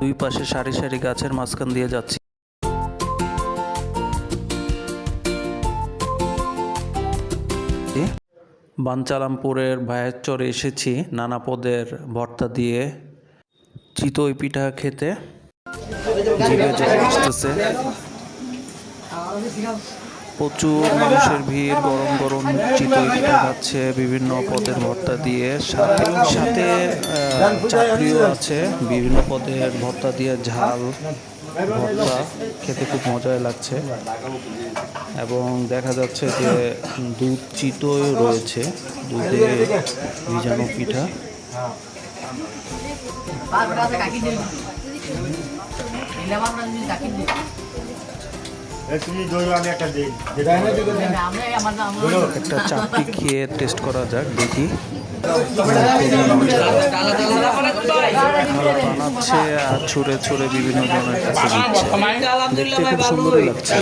দুই পাশে সারি সারি গাছের মাঝখান দিয়ে যাচ্ছি। বাঞ্চালামপুরের ভাইয়ের চরে এসেছি, নানা পদের ভর্তা দিয়ে চিতই পিঠা খেতে। জিভে জল আসতেছে। প্রচুর মানুষের ভিড়, গরম গরম চিতই পিঠা খাচ্ছে, বিভিন্ন পদের ভর্তা দিয়ে। সাথে সাথে চাটনিও আছে, বিভিন্ন পদের ভর্তা দিয়ে ঝাল, ভর্তা। খেতে খুব মজাই লাগছে। এবং দেখা যাচ্ছে যে দুধ চিতই রয়েছে, দুধে ভিজানো পিঠা। তুমি একটা চাপটি খেয়ে টেস্ট করা যাক দেখি। বানাচ্ছে আর ছুঁড়ে ছুঁড়ে বিভিন্ন ধরনের কাছে দিচ্ছে। দেখতে খুব সুন্দরই লাগছে।